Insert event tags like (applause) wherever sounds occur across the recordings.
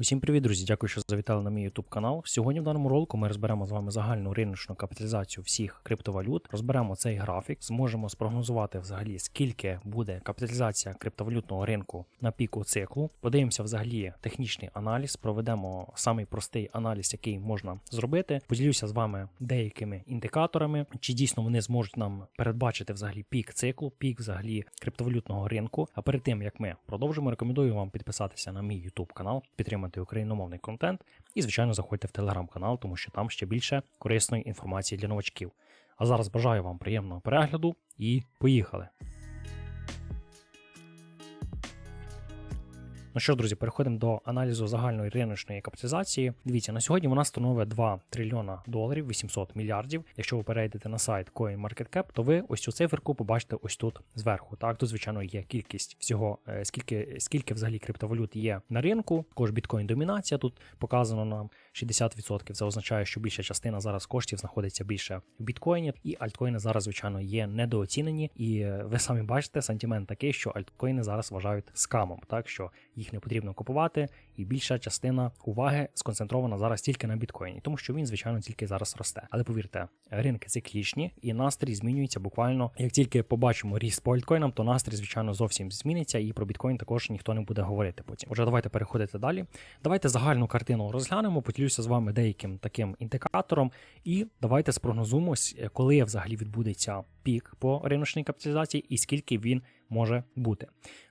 Усім привіт, друзі! Дякую, що завітали на мій YouTube канал. Сьогодні в даному ролику ми розберемо з вами загальну риночну капіталізацію всіх криптовалют, розберемо цей графік, зможемо спрогнозувати взагалі скільки буде капіталізація криптовалютного ринку на піку циклу. Подивимося взагалі технічний аналіз, проведемо самий простий аналіз, який можна зробити. Поділюся з вами деякими індикаторами, чи дійсно вони зможуть нам передбачити взагалі пік циклу, пік взагалі криптовалютного ринку. А перед тим як ми продовжимо, рекомендую вам підписатися на мій YouTube канал, підтримати україномовний контент і, звичайно, заходьте в телеграм-канал, тому що там ще більше корисної інформації для новачків. А зараз бажаю вам приємного перегляду і поїхали! Ну що, ж, друзі, переходимо до аналізу загальної риночної капіталізації. Дивіться, на сьогодні вона становить 2 трильйона доларів 800 мільярдів. Якщо ви перейдете на сайт CoinMarketCap, то ви ось цю циферку побачите ось тут зверху. Так, тут, звичайно, є кількість всього, е, скільки скільки взагалі криптовалют є на ринку. Також біткоін домінація тут показано нам 60%. Це означає, що більша частина зараз коштів знаходиться більше в біткоїні, і альткоїни зараз, звичайно, є недооцінені. І е, ви самі бачите сантимент такий, що альткоїни зараз вважають скамом, так що їх не потрібно купувати, і більша частина уваги сконцентрована зараз тільки на біткоїні, тому що він, звичайно, тільки зараз росте. Але повірте, ринки циклічні і настрій змінюється буквально. Як тільки побачимо ріст по альткоїнам, то настрій, звичайно, зовсім зміниться, і про біткоін також ніхто не буде говорити потім. Отже, давайте переходити далі. Давайте загальну картину розглянемо, поділюся з вами деяким таким індикатором, і давайте спрогнозуємо, коли взагалі відбудеться пік по риночній капіталізації і скільки він може бути.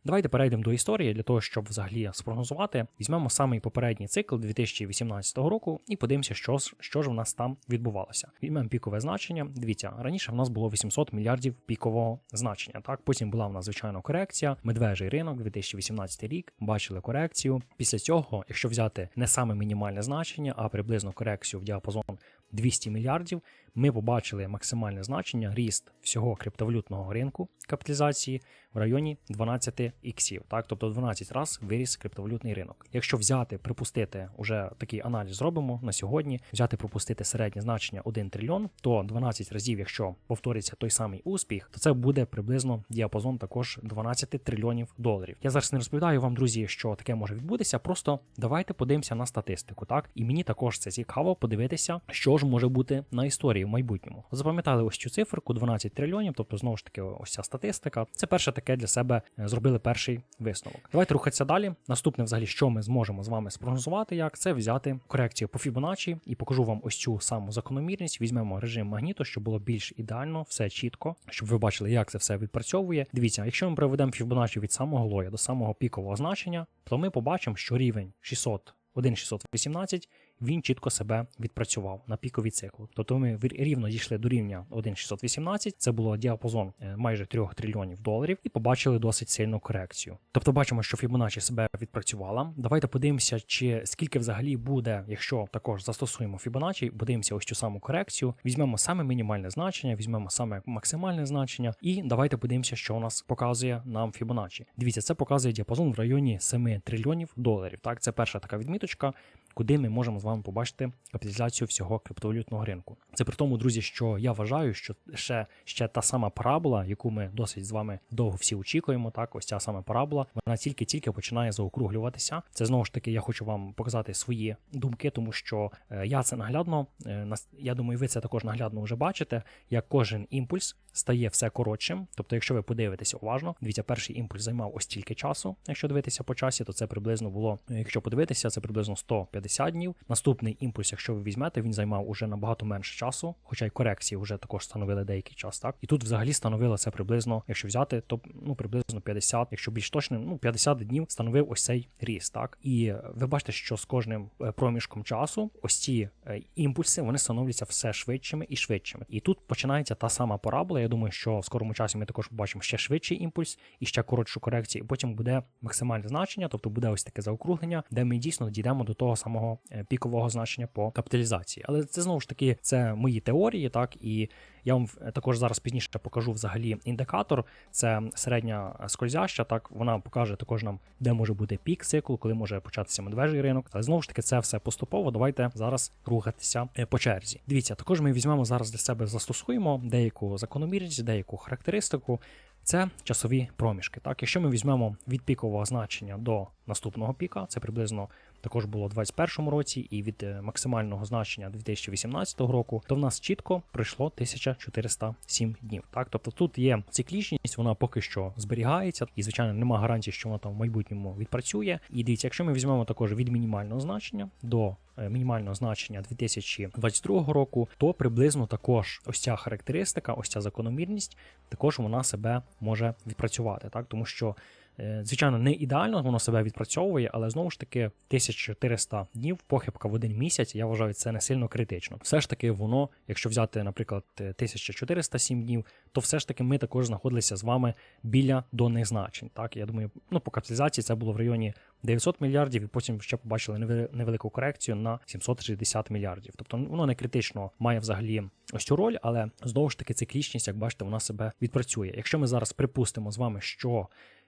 Давайте перейдемо до історії для того, щоб взагалі спрогнозувати. Візьмемо самий попередній цикл 2018 року і подивимося, що ж, що ж в нас там відбувалося. Візьмемо пікове значення. Дивіться, раніше в нас було 800 мільярдів пікового значення. Так, потім була в нас звичайно корекція. Медвежий ринок 2018 рік. Бачили корекцію. Після цього, якщо взяти не саме мінімальне значення, а приблизно корекцію в діапазон 200 мільярдів, ми побачили максимальне значення ріст всього криптовалютного ринку капіталізації в районі 12 іксів. Так, тобто 12 разів виріс криптовалютний ринок. Якщо взяти, припустити, уже такий аналіз зробимо на сьогодні, взяти пропустити середнє значення 1 трильйон, то 12 разів, якщо повториться той самий успіх, то це буде приблизно діапазон також 12 трильйонів доларів. Я зараз не розповідаю вам, друзі, що таке може відбутися. Просто давайте подивимося на статистику. Так, і мені також це цікаво подивитися, що ж може бути на історії в майбутньому. Запам'ятали ось цю циферку 12 трильйонів, тобто знову ж таки, ось ця статистика. Це перше таке для себе е, зробили перший висновок. Давайте рухатися далі. Наступне, взагалі, що ми зможемо з вами спрогнозувати, як це взяти корекцію по Fibonacci і покажу вам ось цю саму закономірність. Візьмемо режим магніту, щоб було більш ідеально, все чітко, щоб ви бачили, як це все відпрацьовує. Дивіться, якщо ми проведемо Fibonacci від самого лоя до самого пікового значення, то ми побачимо, що рівень 600 1,618 він чітко себе відпрацював на пікові циклу. Тобто ми рівно дійшли до рівня 1,618, це було діапазон е, майже 3 трильйонів доларів, і побачили досить сильну корекцію. Тобто бачимо, що Fibonacci себе відпрацювала. Давайте подивимося, чи скільки взагалі буде, якщо також застосуємо Fibonacci, подивимося ось цю саму корекцію. Візьмемо саме мінімальне значення, візьмемо саме максимальне значення, і давайте подивимося, що у нас показує нам Fibonacci. Дивіться, це показує діапазон в районі 7 трильйонів доларів. Так, це перша така відміточка куди ми можемо з вами побачити капіталізацію всього криптовалютного ринку. Це при тому, друзі, що я вважаю, що ще ще та сама парабола, яку ми досить з вами довго всі очікуємо. Так, ось ця сама парабола, вона тільки-тільки починає заокруглюватися. Це знову ж таки, я хочу вам показати свої думки, тому що е, я це наглядно е, я думаю, ви це також наглядно вже бачите, як кожен імпульс стає все коротшим. Тобто, якщо ви подивитеся уважно, дивіться, перший імпульс займав ось стільки часу. Якщо дивитися по часі, то це приблизно було, якщо подивитися, це приблизно 150 днів. Наступний імпульс, якщо ви візьмете, він займав уже набагато менше часу, хоча й корекції вже також становили деякий час. Так і тут взагалі становило це приблизно, якщо взяти, то ну приблизно 50, якщо більш точним, ну 50 днів становив ось цей ріст. Так і ви бачите, що з кожним е, проміжком часу ось ці е, імпульси вони становляться все швидшими і швидшими. І тут починається та сама парабола. Я думаю, що в скорому часі ми також побачимо ще швидший імпульс і ще коротшу корекцію. І потім буде максимальне значення, тобто буде ось таке заокруглення, де ми дійсно дійдемо до того самого е, пікового значення по капіталізації. Але це знову ж таки це мої теорії, так і я вам також зараз пізніше покажу взагалі індикатор. Це середня скользяща. Так вона покаже також нам, де може бути пік циклу, коли може початися медвежий ринок. Але знову ж таки, це все поступово. Давайте зараз рухатися е, по черзі. Дивіться, також ми візьмемо зараз для себе застосуємо деяку закономірність, деяку характеристику. Це часові проміжки. Так, якщо ми візьмемо від пікового значення до наступного піка, це приблизно також було у 2021 році, і від е, максимального значення 2018 року, то в нас чітко пройшло 1407 днів. Так, тобто тут є циклічність, вона поки що зберігається, і звичайно нема гарантії, що вона там в майбутньому відпрацює. І дивіться, якщо ми візьмемо також від мінімального значення до е, мінімального значення 2022 року, то приблизно також ось ця характеристика, ось ця закономірність, також вона себе може відпрацювати, так тому що. Е, Звичайно, не ідеально воно себе відпрацьовує, але знову ж таки 1400 днів похибка в один місяць. Я вважаю, це не сильно критично. Все ж таки, воно, якщо взяти, наприклад, е, 1407 днів, то все ж таки ми також знаходилися з вами біля донних значень. Так, я думаю, ну по капіталізації це було в районі 900 мільярдів, і потім ще побачили неве- невелику корекцію на 760 мільярдів. Тобто воно не критично має взагалі ось цю роль, але знову ж таки циклічність, як бачите, вона себе відпрацює. Якщо ми зараз припустимо з вами, що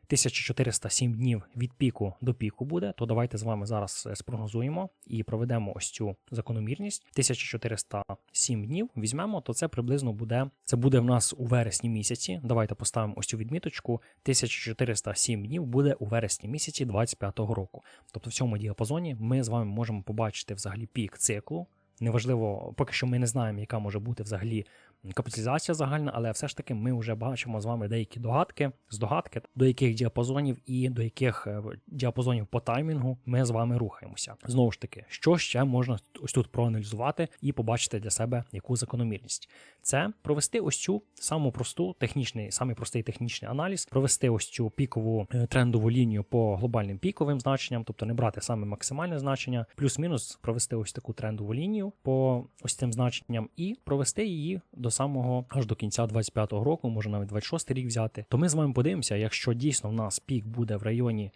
1407 днів від піку до піку буде, то давайте з вами зараз е, спрогнозуємо і проведемо ось цю закономірність. 1407 днів візьмемо, то це приблизно буде. Це буде в нас у вересні місяці. Давайте поставимо ось цю відміточку. 1407 днів буде у вересні місяці 25-го року. Тобто в цьому діапазоні ми з вами можемо побачити взагалі пік циклу. Неважливо, поки що ми не знаємо, яка може бути взагалі капіталізація загальна, але все ж таки ми вже бачимо з вами деякі догадки, здогадки, до яких діапазонів і до яких е, діапазонів по таймінгу ми з вами рухаємося. Знову ж таки, що ще можна ось тут проаналізувати і побачити для себе яку закономірність. Це провести ось цю саму просту технічний, самий простий технічний аналіз, провести ось цю пікову е, трендову лінію по глобальним піковим значенням, тобто не брати саме максимальне значення, плюс-мінус провести ось таку трендову лінію по ось цим значенням і провести її до самого аж до кінця 25-го року, може навіть 26-й рік взяти. То ми з вами подивимося, якщо дійсно в нас пік буде в районі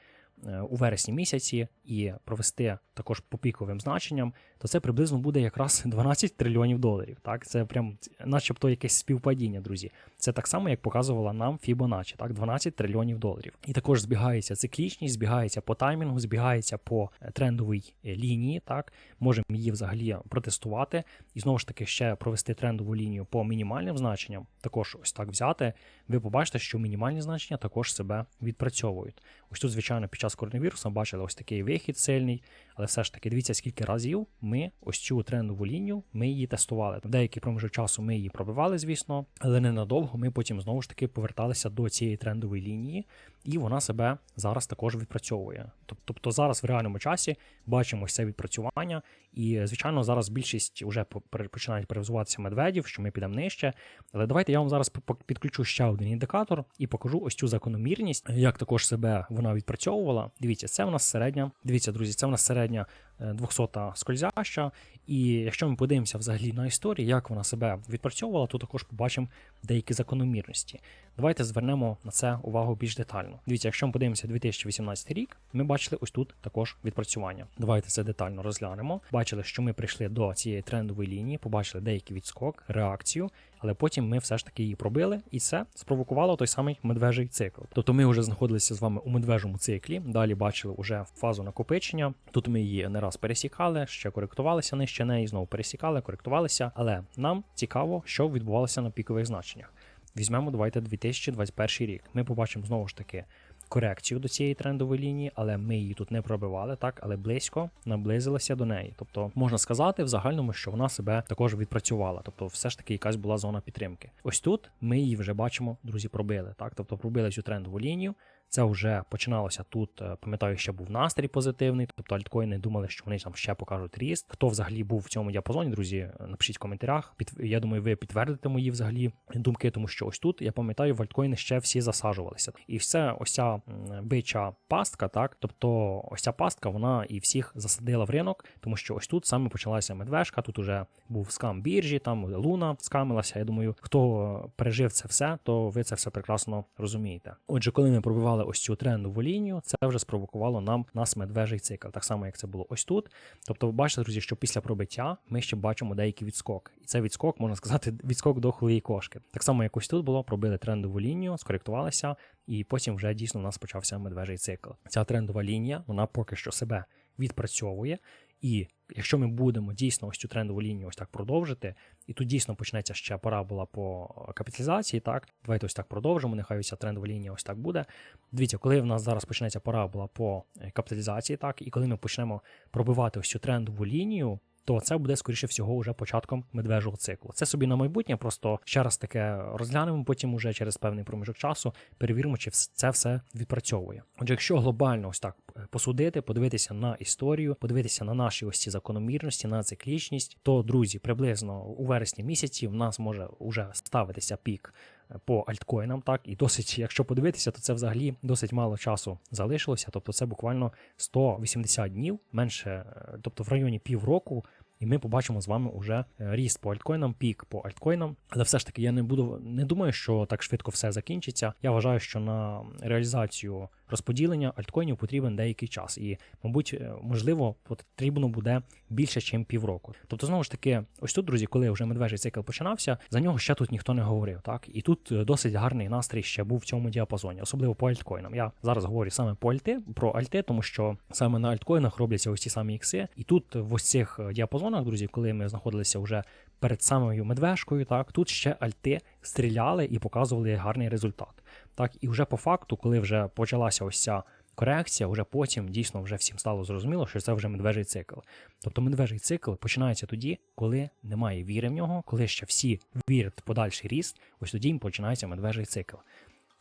е, у вересні місяці і провести також по піковим значенням, то це приблизно буде якраз (laughs) 12 трильйонів доларів. Так, це прям начебто якесь співпадіння, друзі. Це так само, як показувала нам Fibonacci, так, 12 трильйонів доларів. І також збігається циклічність, збігається по таймінгу, збігається по е, трендовій е, лінії. Так, можемо її взагалі протестувати і знову ж таки ще провести трендову лінію по мінімальним значенням. Також ось так взяти. Ви побачите, що мінімальні значення також себе відпрацьовують. Ось тут, звичайно, під час коронавірусу бачили ось такий вихід сильний, але все ж таки дивіться, скільки разів ми ось цю трендову лінію ми її тестували. В деякий проміжок часу ми її пробивали, звісно, але ненадовго ми потім знову ж таки поверталися до цієї трендової лінії, і вона себе зараз також відпрацьовує. Тобто зараз в реальному часі бачимо це відпрацювання, і звичайно зараз більшість вже починають перевзуватися медведів, що ми підемо нижче. Але давайте я вам зараз підключу ще один індикатор і покажу ось цю закономірність, як також себе вона відпрацьовувала. Дивіться, це в нас середня. Дивіться, друзі, це в нас середня е, 200 скользяща. І якщо ми подивимося взагалі на історію, як вона себе відпрацьовувала, то також побачимо деякі закономірності. Давайте звернемо на це увагу більш детально. Дивіться, якщо ми подивимося 2018 рік, ми бачили ось тут також відпрацювання. Давайте це детально розглянемо. Бачили, що ми прийшли до цієї трендової лінії, побачили деякий відскок, реакцію, але потім ми все ж таки її пробили, і це спровокувало той самий медвежий цикл. Тобто ми вже знаходилися з вами у медвежому циклі. Далі бачили вже фазу накопичення. Тут ми її не раз пересікали, ще коректувалися нижче неї, знову пересікали, коректувалися. Але нам цікаво, що відбувалося на пікових значеннях. Візьмемо, давайте 2021 рік. Ми побачимо знову ж таки корекцію до цієї трендової лінії, але ми її тут не пробивали, так, але близько наблизилася до неї. Тобто можна сказати в загальному, що вона себе також відпрацювала. Тобто, все ж таки якась була зона підтримки. Ось тут ми її вже бачимо, друзі, пробили. Так, тобто пробили цю трендову лінію. Це вже починалося тут. е, Пам'ятаю, ще був настрій позитивний, тобто альткоїни думали, що вони там ще покажуть ріст. Хто взагалі був в цьому діапазоні, друзі, е, напишіть в коментарях. Я думаю, ви підтвердите мої взагалі думки, тому що ось тут я пам'ятаю, в альткоїни ще всі засаджувалися. І все ось ця бича пастка, так тобто ось ця пастка, вона і всіх засадила в ринок, тому що ось тут саме почалася медвежка. Тут уже був скам біржі, там луна скамилася. Я думаю, хто пережив це все, то ви це все прекрасно розумієте. Отже, коли ми пробивали ось цю трендову лінію, це вже спровокувало нам нас медвежий цикл, так само як це було ось тут. Тобто, ви бачите, друзі, що після пробиття ми ще бачимо деякий відскок, і це відскок, можна сказати, (laughs) відскок до хвилі кошки. Так само, як ось тут було, пробили трендову лінію, скоректувалися, і потім вже дійсно у нас почався медвежий цикл. Ця трендова лінія, вона поки що себе відпрацьовує. І якщо ми будемо дійсно ось цю трендову лінію ось так продовжити, і тут дійсно почнеться ще парабола по капіталізації, так давайте ось так продовжимо. Нехай ось ця трендова лінія ось так буде. Дивіться, коли в нас зараз почнеться парабола по е, капіталізації, так і коли ми почнемо пробивати ось цю трендову лінію. То це буде скоріше всього вже початком медвежого циклу. Це собі на майбутнє, просто ще раз таке розглянемо. Потім уже через певний проміжок часу перевіримо, чи це все відпрацьовує. Отже, якщо глобально ось так е, посудити, подивитися на історію, подивитися на наші ось ці закономірності, на циклічність, то друзі, приблизно у вересні місяці в нас може вже ставитися пік по альткоїнам. Так і досить, якщо подивитися, то це взагалі досить мало часу залишилося. Тобто, це буквально 180 днів, менше, е, тобто в районі півроку. І ми побачимо з вами уже е, ріст по альткоїнам, пік по альткоїнам. Але все ж таки я не буду не думаю, що так швидко все закінчиться. Я вважаю, що на реалізацію розподілення альткоїнів потрібен деякий час, і, мабуть, е, можливо, потрібно буде більше, ніж півроку. Тобто, знову ж таки, ось тут, друзі, коли вже медвежий цикл починався, за нього ще тут ніхто не говорив. Так і тут е, досить гарний настрій ще був в цьому діапазоні, особливо по альткоїнам. Я зараз говорю саме по альти, про альти, тому що саме на альткоїнах робляться ось ці самі ікси. І тут в ось цих е, діапазонах, друзі, коли ми знаходилися вже перед самою медвежкою, так тут ще альти стріляли і показували гарний результат. Так, і вже по факту, коли вже почалася ось ця корекція, вже потім дійсно вже всім стало зрозуміло, що це вже медвежий цикл. Тобто медвежий цикл починається тоді, коли немає віри в нього, коли ще всі вірять в подальший ріст, ось тоді починається медвежий цикл.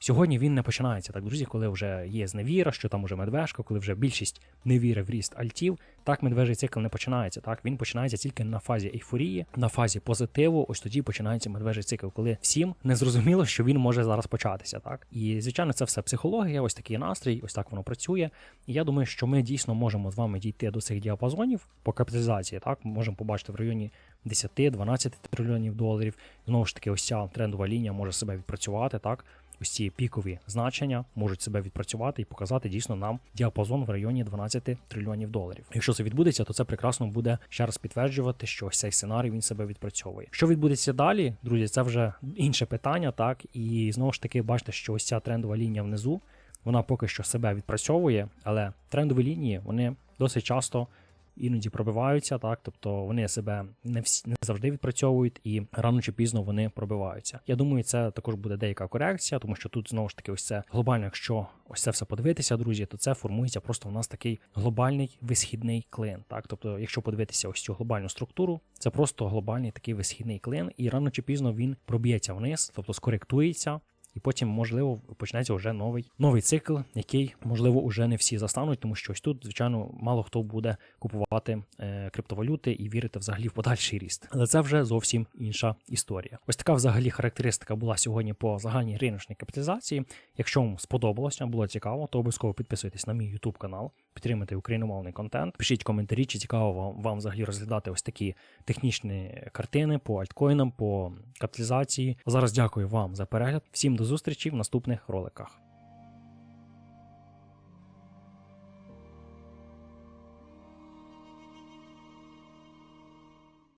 Сьогодні він не починається так, друзі, коли вже є зневіра, що там уже медвежка, коли вже більшість не вірить в ріст альтів. Так медвежий цикл не починається. Так він починається тільки на фазі ейфорії, на фазі позитиву. Ось тоді починається медвежий цикл, коли всім не зрозуміло, що він може зараз початися. Так і звичайно, це все психологія, ось такий настрій, ось так воно працює. І я думаю, що ми дійсно можемо з вами дійти до цих діапазонів по капіталізації. Так, можемо побачити в районі 10-12 трильйонів доларів. Знову ж таки, ось ця трендова лінія може себе відпрацювати. Так, ось ці пікові значення можуть себе відпрацювати і показати дійсно нам діапазон в районі 12 трильйонів доларів. Якщо це відбудеться, то це прекрасно буде ще раз підтверджувати, що ось цей сценарій він себе відпрацьовує. Що відбудеться далі, друзі, це вже інше питання, так і знову ж таки бачите, що ось ця трендова лінія внизу. Вона поки що себе відпрацьовує, але трендові лінії вони досить часто іноді пробиваються, так тобто вони себе не всі не завжди відпрацьовують, і рано чи пізно вони пробиваються. Я думаю, це також буде деяка корекція, тому що тут знову ж таки, ось це глобально, якщо ось це все подивитися, друзі, то це формується просто у нас такий глобальний висхідний клин. Так, тобто, якщо подивитися ось цю глобальну структуру, це просто глобальний такий висхідний клин, і рано чи пізно він проб'ється вниз, тобто скоректується. І потім, можливо, почнеться вже новий новий цикл, який, можливо, уже не всі застануть, тому що ось тут, звичайно, мало хто буде купувати е, криптовалюти і вірити взагалі в подальший ріст. Але це вже зовсім інша історія. Ось така взагалі характеристика була сьогодні по загальній риночній капіталізації. Якщо вам сподобалося, було цікаво, то обов'язково підписуйтесь на мій YouTube канал, підтримуйте україномовний контент. Пишіть коментарі, чи цікаво вам, вам взагалі розглядати ось такі технічні картини по альткоїнам, по капіталізації. Зараз дякую вам за перегляд. Всім до зустрічі в наступних роликах.